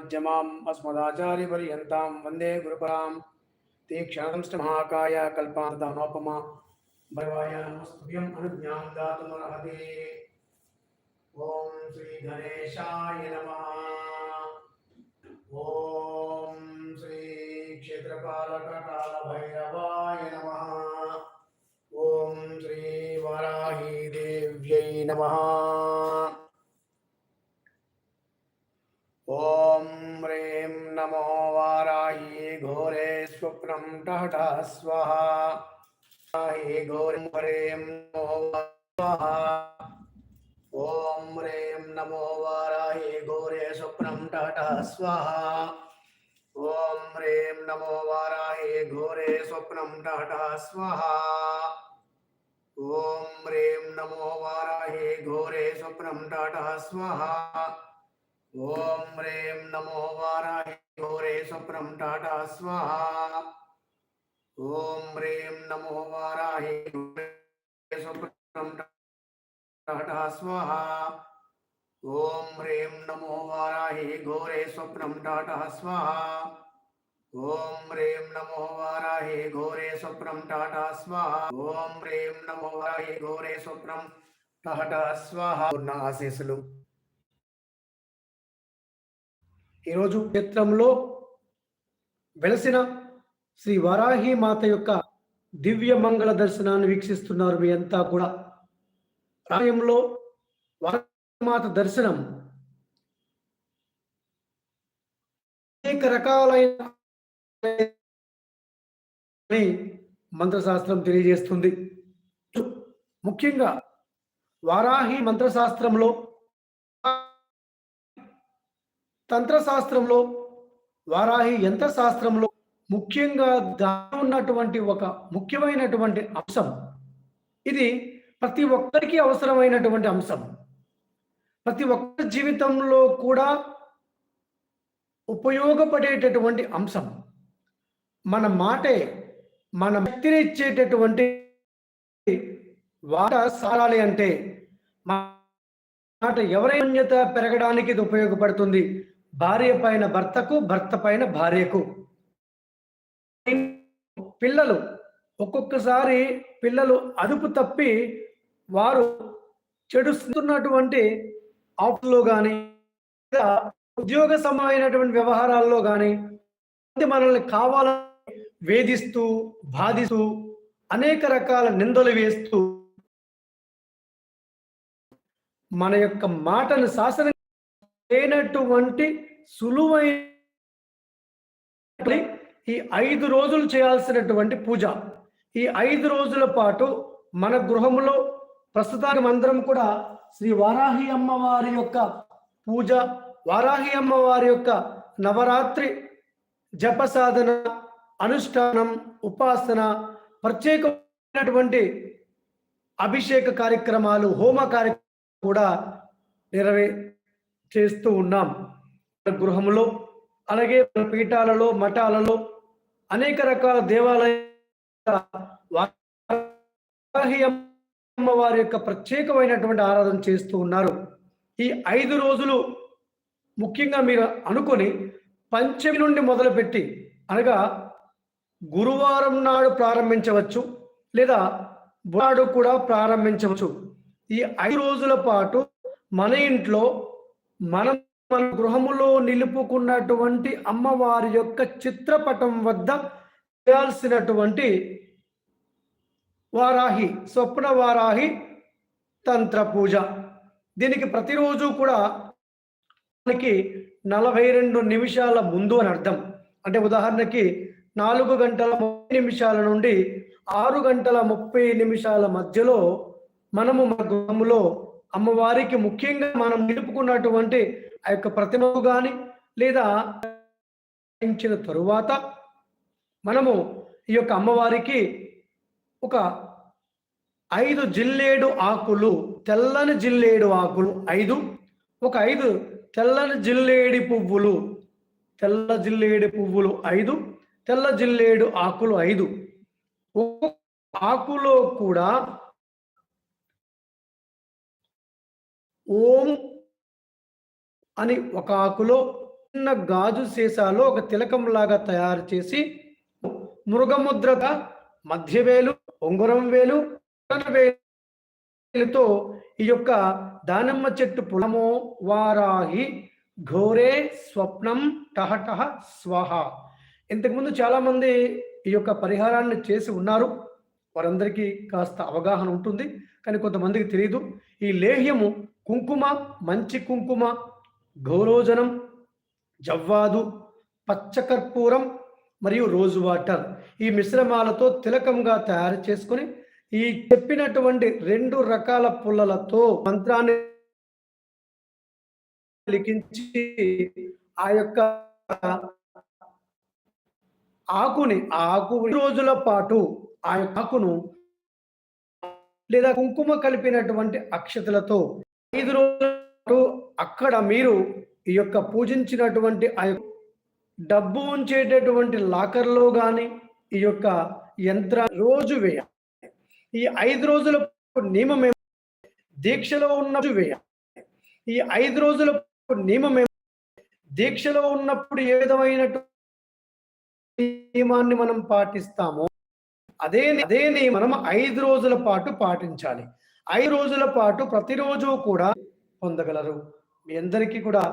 मध्यमाम् अस्मदाचार्यपर्यन्तां वंदे गुरुपरां तीक्षणंष्टमहाकाय कल्पान्तनोपमा भवाय नमस्तुभ्यम् अनुज्ञां दातुमर्हति। ॐ श्रीगणेशाय नमः। ॐ श्रीक्षेत्रपालककालभैरवाय नमः। नमः। स्वप्नं टहटः स्वाहा। वाराही घोरीं ह्रीं नमो स्वाहा। ॐ ह्रीं नमो वाराही घोरे स्वप्नं टहटः स्वाहा। ॐ ह्रीं नमो वाराही घोरे स्वप्नं टहटः स्वाहा। ॐ ह्रीं नमो वाराही घोरे स्वप्नं टहटः स्वाहा। ॐ ह्रीं नमो वाराहि घोरे स्वप्नं टाटा स्वाहा। ఓం హ్రీం నమో వారాహి స్వహ. ఓం హ్రీం నమో వారాహి ఘోరే స్వప్నం టాట స్వహ. ఓం హ్రీం నమో వారాహి ఘోరే స్వప్నం టాట స్వహ. ఓం హ్రీం నమో వారాహి ఘోరే స్వప్నం టాట స్వహ. పూర్ణ ఆశీస్సులు. ఈరోజు క్షేత్రంలో వెలసిన శ్రీ వారాహి మాత యొక్క దివ్య మంగళ దర్శనాన్ని వీక్షిస్తున్నారు మీ అంతా కూడా. రాయంలో మాత దర్శనం. అనేక రకాలైన మంత్రశాస్త్రం తెలియజేస్తుంది. ముఖ్యంగా వారాహి మంత్రశాస్త్రంలో తంత్రశాస్త్రంలో వారాహి యంత్రశాస్త్రంలో ముఖ్యంగా దాని ఉన్నటువంటి ఒక ముఖ్యమైనటువంటి అంశం. ఇది ప్రతి ఒక్కరికి అవసరమైనటువంటి అంశం. ప్రతి ఒక్కరి జీవితంలో కూడా ఉపయోగపడేటటువంటి అంశం. మన మాటే మన వ్యక్తిని ఇచ్చేటటువంటి వాట సారాలి అంటే మాట ఎవరైన్యత పెరగడానికి ఇది ఉపయోగపడుతుంది. భార్య పైన భర్తకు భర్త పైన భార్యకు. పిల్లలు ఒక్కొక్కసారి పిల్లలు అదుపు తప్పి వారు చెడుస్తున్నటువంటి ఆఫ్లో కానీ ఉద్యోగ సమయమైనటువంటి వ్యవహారాల్లో కానీ మనల్ని కావాలని వేధిస్తూ బాధిస్తూ అనేక రకాల నిందలు వేస్తూ మన యొక్క మాటను శాసనం లేనటువంటి సులువైన ఈ ఐదు రోజులు చేయాల్సినటువంటి పూజ. ఈ ఐదు రోజుల పాటు మన గృహంలో ప్రస్తుతానికి అందరం కూడా శ్రీ వారాహి అమ్మవారి యొక్క పూజ వారాహి అమ్మవారి యొక్క నవరాత్రి జప సాధన అనుష్ఠానం ఉపాసన ప్రత్యేకమైనటువంటి అభిషేక కార్యక్రమాలు హోమ కార్యక్రమాలు కూడా నెరవే చేస్తూ ఉన్నాం. గృహంలో అలాగే పీఠాలలో మఠాలలో అనేక రకాల దేవాలయ వారి యొక్క ప్రత్యేకమైనటువంటి ఆరాధన చేస్తూ ఉన్నారు. ఈ ఐదు రోజులు ముఖ్యంగా మీరు అనుకొని పంచమి నుండి మొదలుపెట్టి అనగా గురువారం నాడు ప్రారంభించవచ్చు లేదా నాడు కూడా ప్రారంభించవచ్చు. ఈ ఐదు రోజుల పాటు మన ఇంట్లో మనం మన గృహములో నిలుపుకున్నటువంటి అమ్మవారి యొక్క చిత్రపటం వద్ద చేయాల్సినటువంటి వారాహి స్వప్న వారాహి తంత్ర పూజ. దీనికి ప్రతిరోజు కూడా మనకి నలభై రెండు నిమిషాల ముందు అని అర్థం. అంటే ఉదాహరణకి నాలుగు గంటల ముప్పై నిమిషాల నుండి ఆరు గంటల ముప్పై నిమిషాల మధ్యలో మనము మన గృహంలో అమ్మవారికి ముఖ్యంగా మనం నిలుపుకున్నటువంటి ఆ యొక్క ప్రతిమకు కానీ లేదా ఇచ్చిన తరువాత మనము ఈ యొక్క అమ్మవారికి ఒక ఐదు జిల్లేడు ఆకులు తెల్లని జిల్లేడు ఆకులు ఐదు ఒక ఐదు తెల్లని జిల్లేడి పువ్వులు తెల్ల జిల్లేడి పువ్వులు ఐదు తెల్ల జిల్లేడు ఆకులు ఐదు. ఆకులో కూడా ఓం అని ఒక ఆకులో చిన్న గాజు సీసాలో ఒక తిలకంలాగా తయారు చేసి మృగముద్రత మధ్యవేలు ఉంగరం వేలు వేలుతో ఈ యొక్క దానమ్మ చెట్టు పులమో వారాహి ఘోరే స్వప్నం టహటహ స్వహ. ఇంతకుముందు చాలామంది ఈ యొక్క పరిహారాన్ని చేసి ఉన్నారు. వారందరికీ కాస్త అవగాహన ఉంటుంది. కానీ కొంతమందికి తెలియదు ఈ లేహ్యము కుంకుమ మంచి కుంకుమ గౌరోజనం జవ్వాదు పచ్చకర్పూరం మరియు రోజు వాటర్. ఈ మిశ్రమాలతో తిలకంగా తయారు చేసుకొని ఈ చెప్పినటువంటి రెండు రకాల పుల్లలతో మంత్రాన్ని లిఖించి ఆ యొక్క ఆకుని ఆకు రోజుల పాటు ఆ యొక్క ఆకును లేదా కుంకుమ కలిపినటువంటి అక్షతలతో ఐదు రోజుల పాటు అక్కడ మీరు ఈ యొక్క పూజించినటువంటి ఆ యొక్క డబ్బు ఉంచేటటువంటి లాకర్లో కానీ ఈ యొక్క యంత్ర రోజు వేయాలి. ఈ ఐదు రోజుల నియమం ఏం- దీక్షలో ఉన్నప్పుడు వేయాలి. ఈ ఐదు రోజుల నియమం ఏం- దీక్షలో ఉన్నప్పుడు ఏ విధమైనటువంటి నియమాన్ని మనం పాటిస్తామో అదే అదే నియమం మనం ఐదు రోజుల పాటు పాటించాలి. ఐదు రోజుల పాటు ప్రతిరోజు కూడా పొందగలరు. మీ అందరికీ కూడా